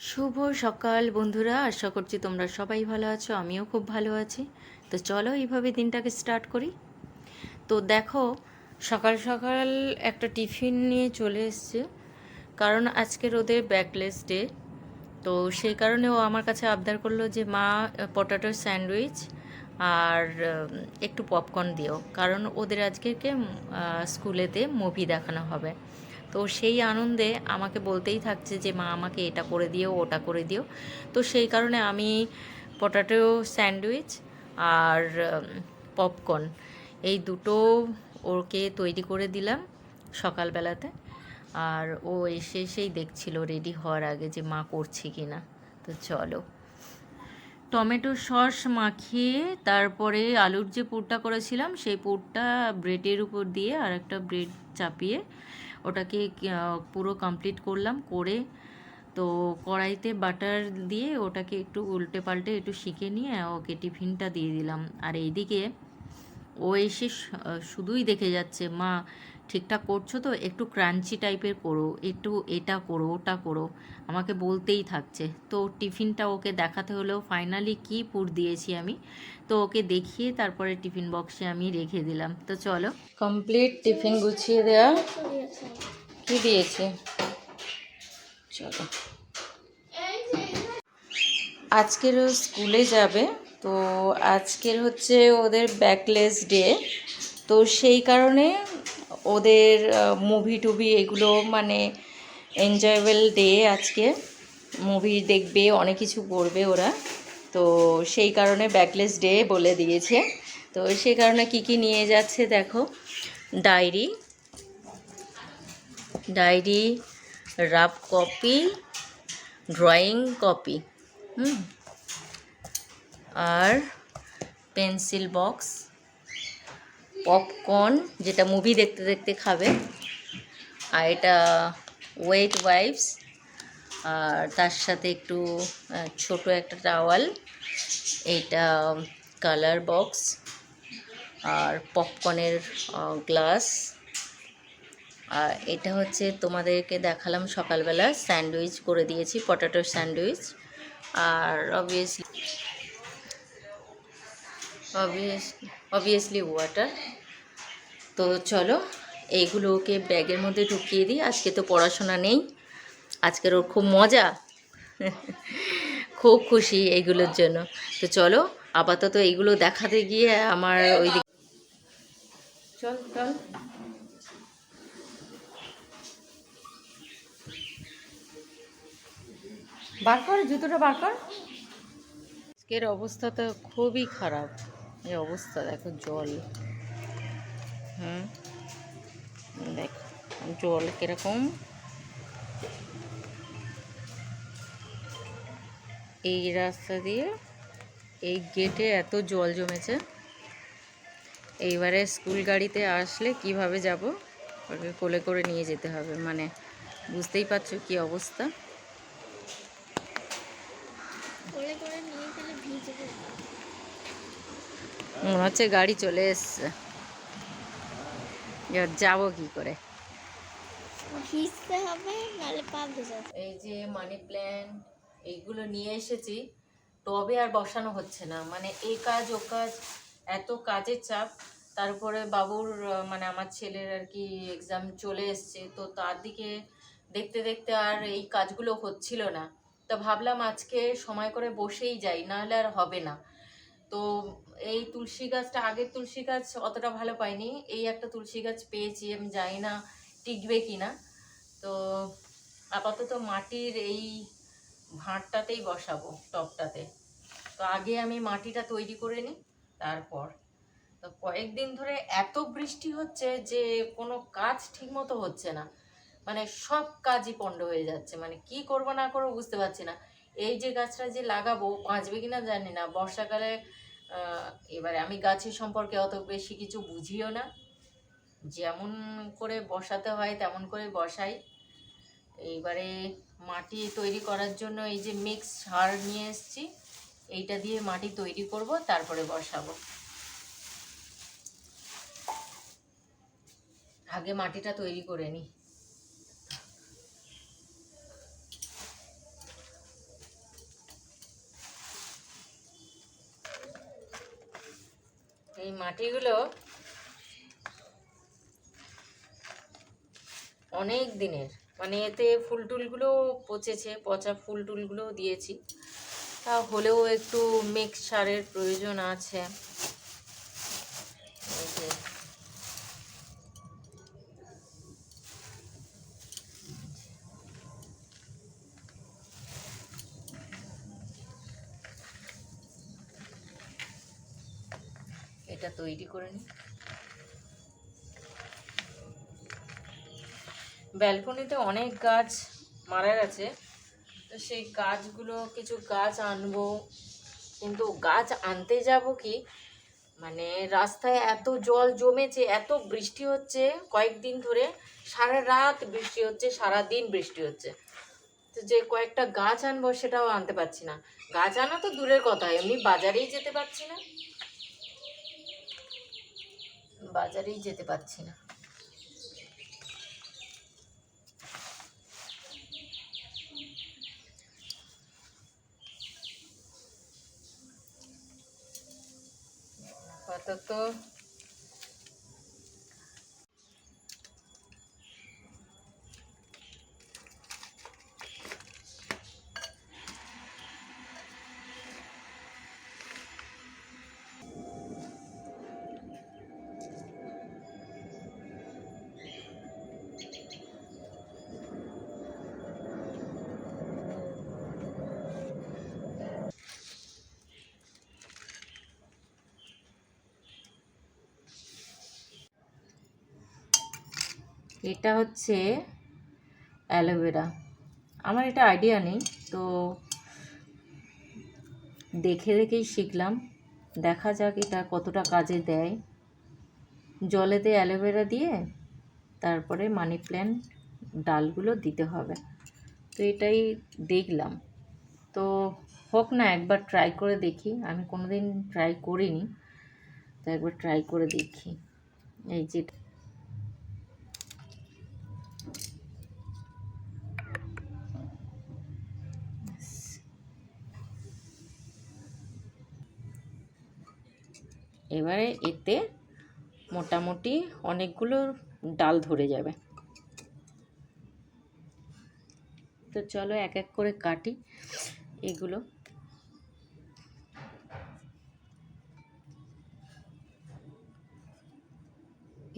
শুভ সকাল বন্ধুরা আশা করছি তোমরা সবাই ভালো আছো আমিও খুব ভালো আছি। তো চলো এইভাবে দিনটাকে স্টার্ট করি। তো দেখো সকাল সকাল একটা টিফিন নিয়ে চলে এসছে কারণ আজকের ওদের ব্যাকলেস ডে তো সেই কারণে ও আমার কাছে আবদার করল যে মা পটাটোর স্যান্ডউইচ আর একটু পপকর্ন দিও। কারণ ওদের আহ, স্কুলেতে মুভি দেখানো হবে। তো সেই আনন্দে আমাকে বলতেই থাকছে যে, মা, আমাকে এটা করে দিও, ওটা করে দিও। তো সেই কারণে আমি পটাটো স্যান্ডউইচ আর পপকর্ন এই দুটো ওকে তৈরি করে দিলাম সকালবেলাতে। আর ও এসে এসেই দেখছিল রেডি হওয়ার আগে যে, মা, করছে কি না? তো চলো। টমেটো সস মাখিয়ে তারপরে আলুর যে পুরটা করেছিলাম, সেই পুরটা ব্রেডের উপর দিয়ে আর একটা ব্রেড চাপিয়ে ওটাকে পুরো কমপ্লিট করলাম, করে তো কড়াইতে বাটার দিয়ে ওটাকে একটু উল্টে পাল্টে একটু শিখে নিয়ে ওকে টিফিনটা দিয়ে দিলাম। আর এইদিকে ও এসে শুধুই দেখে যাচ্ছে, মা ঠিকঠাক করছ তো? একটু ক্রাঞ্চি টাইপের করো, একটু এটা করো, ওটা করো। আমাকে বলতেই থাকছে। তো টিফিনটা ওকে দেখাতে হলেও ফাইনালি কি পুর দিয়েছি আমি? তো ওকে দেখিয়ে তারপরে টিফিন বক্সে আমি রেখে দিলাম। তো চলো কমপ্লিট টিফিন গুছিয়ে দেওয়া কি দিয়েছে? চলো। আজকেরও স্কুলে যাবে, তো আজকের হচ্ছে ওদের ব্যাকলেস ডে তো সেই কারণে ওদের মুভি টুভি এগুলো মানে এনজয়েবল ডে আজকে। মুভি দেখবে, অনেক কিছু করবে ওরা। তো সেই কারণে ব্যাকলেস ডে বলে দিয়েছে। তো সেই কারণে কি কি নিয়ে যাচ্ছে দেখো। Diary diary rough copy drawing copy হুম, আর পেন্সিল বক্স পপকর্ন যেটা মুভি দেখতে দেখতে খাবে। আর এটা ওয়েট ওয়াইপস আর তার সাথে একটু ছোট একটা টাওয়াল এইটা কালার বক্স আর পপকর্নের গ্লাস আর এটা হচ্ছে তোমাদেরকে দেখালাম সকালবেলা, স্যান্ডউইচ করে দিয়েছি পটাটোর স্যান্ডউইচ। আর অবভিয়াসলি অবভিয়াসলি ওয়াটার তো চলো এইগুলো ওকে ব্যাগের মধ্যে ঢুকিয়ে দিই। আজকে তো পড়াশোনা নেই, আজকের ওর খুব মজা। খুব খুশি এইগুলোর জন্য। তো চলো, আপাতত এইগুলো দেখাতে গিয়ে আমার ওই চল চল। বার কর, জুতোটা বার কর। আজকের অবস্থা তো খুবই খারাপ। এই অবস্থা, দেখো জল। হুম। দেখ জল কীরকম? এই রাস্তা দিয়ে এই গেটে এত জল জমেছে। এইবারে স্কুল গাড়িতে আসলে কীভাবে যাব? ওকে কোলে করে নিয়ে যেতে হবে মানে বুঝতেই পারছ কি অবস্থা? কোলে করে নিয়ে গেলে ভিজে যাবে। মনে হচ্ছে গাড়ি চলে এসছে। এবার যাব কি করে? হবে নাহলে পা এই যে মানি প্ল্যান্ট এইগুলো নিয়ে এসেছি। টবে আর বসানো হচ্ছে না। মানে এই কাজ ও কাজ এত কাজের চাপ। তারপরে বাবুর মানে আমার ছেলের আর কি এক্সাম চলে এসছে। তো তার দিকে দেখতে দেখতে আর এই কাজগুলো হচ্ছিল না। তো ভাবলাম আজকে সময় করে বসেই যাই নাহলে আর হবে না। তো এই তুলসী গাছটা আগের তুলসী গাছ অতটা ভালো পাইনি। এই একটা তুলসী গাছ পেয়েছি, আমি জানি না টিকবে কি না তো আপাতত মাটির এই ভাঁড়টাতেই বসাবো টবটাতে তো আগে আমি মাটিটা তৈরি করে নিই, তারপর। তো কয়েকদিন ধরে এত বৃষ্টি হচ্ছে যে কোনো কাজ ঠিকমতো হচ্ছে না। মানে সব কাজই পণ্ড হয়ে যাচ্ছে। মানে কি করব না করব বুঝতে পারছি না। এই যে গাছটা যে লাগাবো বাঁচবে কিনা জানি না। বর্ষাকালে এবারে আমি গাছের সম্পর্কে অত বেশি কিছু বুঝিও না। যেমন করে বসাতে হয়, তেমন করে বসাই। এইবারে মাটি তৈরি করার জন্য এই যে মিক্স সার নিয়ে এসেছি, এইটা দিয়ে মাটি তৈরি করব, তারপরে বসাবো। আগে মাটিটা তৈরি করে নিই মাটিগুলো অনেক দিনের। মানে এতে ফুল টুলগুলো পচেছে, পচা ফুল টুলগুলো দিয়েছি। তা হলেও একটু মেক সারের প্রয়োজন আছে এই যে এটা তৈরি করে নিই। ব্যালকনিতে অনেক গাছ মারা গেছে। তো সেই গাছগুলো কিছু গাছ আনব। কিন্তু গাছ আনতে যাব কি? মানে রাস্তায় এত জল জমেছে, এত বৃষ্টি হচ্ছে কয়েকদিন ধরে। সারা রাত বৃষ্টি হচ্ছে, সারা দিন বৃষ্টি হচ্ছে। তো যে কয়েকটা গাছ আনব সেটাও আনতে পারছি না। গাছ আনা তো দূরের কথা, এমনি বাজারেই যেতে পারছি না। বাজারেই যেতে পারছি না। আপাতত এটা হচ্ছে অ্যালোভেরা। আমার এটা আইডিয়া নেই, তো দেখে দেখেই শিখলাম। দেখা যাক এটা কতটা কাজে দেয়। জলেতে অ্যালোভেরা দিয়ে তারপরে মানি প্ল্যান্ট ডালগুলো দিতে হবে। তো এটাই দেখলাম। তো হোক না, একবার ট্রাই করে দেখি। আমি কোনোদিন ট্রাই করিনি, তো একবার ট্রাই করে দেখি। এই যে এবারে এতে মোটামুটি অনেকগুলো ডাল ধরে যাবে। তো চলো এক এক করে কাটি এগুলো।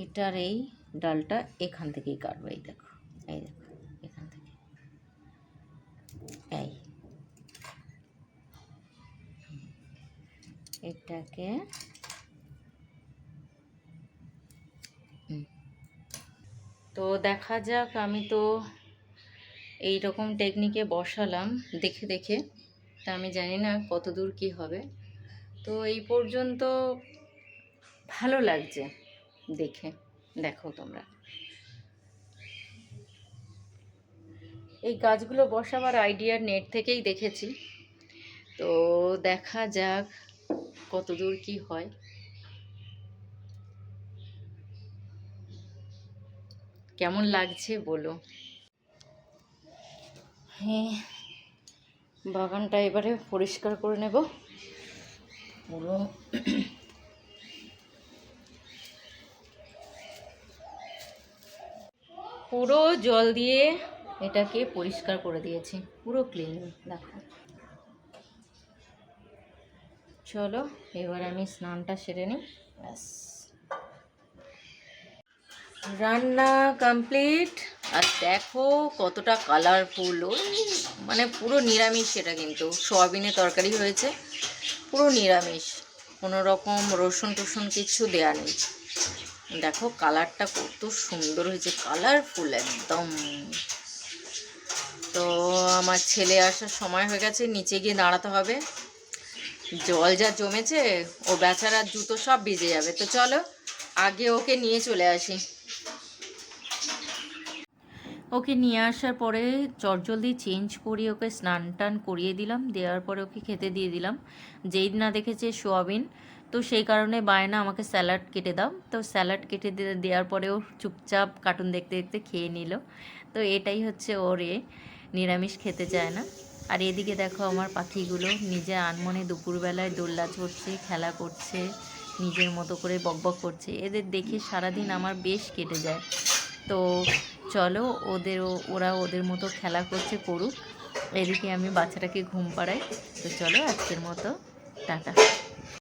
এটার এই ডালটা এখান থেকেই কাটবে, এই দেখো এই দেখো, এখান থেকে। এই। এটাকে তো দেখা যাক, আমি তো এই রকম টেকনিকে বসালাম দেখে দেখে। তা আমি জানি না কত দূর কী হবে। তো এই পর্যন্ত ভালো লাগছে দেখে। দেখো তোমরা। এই গাছগুলো বসাবার আইডিয়ার নেট থেকেই দেখেছি। তো দেখা যাক কত দূর কী হয়। কেমন লাগছে বলো? হ্যাঁ বাগানটা এবারে পরিষ্কার করে নেব। পুরো পুরো জল দিয়ে এটাকে পরিষ্কার করে দিয়েছি। পুরো ক্লিন দেখো। চলো এবার আমি স্নানটা সেরে নিই। ব্যাস। রান্না কমপ্লিট আর দেখো কতটা কালারফুল মানে পুরো নিরামিষ সেটা কিন্তু। সোয়াবিনের তরকারি হয়েছে, পুরো নিরামিষ। কোনো রকম রসুন টসুন কিছু দেয়া নেই। দেখো কালারটা কত সুন্দর হয়েছে কালারফুল একদম। তো আমার ছেলে আসার সময় হয়ে গেছে, নিচে গিয়ে দাঁড়াতে হবে। জল যা জমেছে, ও বেচারার জুতো সব ভিজে যাবে। তো চলো, আগে ওকে নিয়ে চলে আসি। ওকে নিয়ে আসার পরে চটজলদি চেঞ্জ করিয়ে ওকে স্নান টান করিয়ে দিলাম, দেওয়ার পরে ওকে খেতে দিয়ে দিলাম। যেই না দেখেছে সোয়াবিন, তো সেই কারণে বায়না আমাকে স্যালাড কেটে দাও। তো স্যালাড কেটে দেওয়ার পরেও চুপচাপ কার্টুন দেখতে দেখতে খেয়ে নিল। তো এটাই হচ্ছে ওর এ, নিরামিষ খেতে চায় না। আর এদিকে দেখো আমার পাখিগুলো নিজে আনমনে দুপুরবেলায় দোল্লা চড়ছে খেলা করছে, নিজের মতো করে বকবক করছে। এদের দেখে সারাদিন আমার বেশ কেটে যায়। তো চলো ওদেরও ওরা ওদের মতো খেলা করছে করুক। এদিকে আমি বাচ্চাটাকে ঘুম পাড়াই। তো চলো আজকের মতো, টাটা।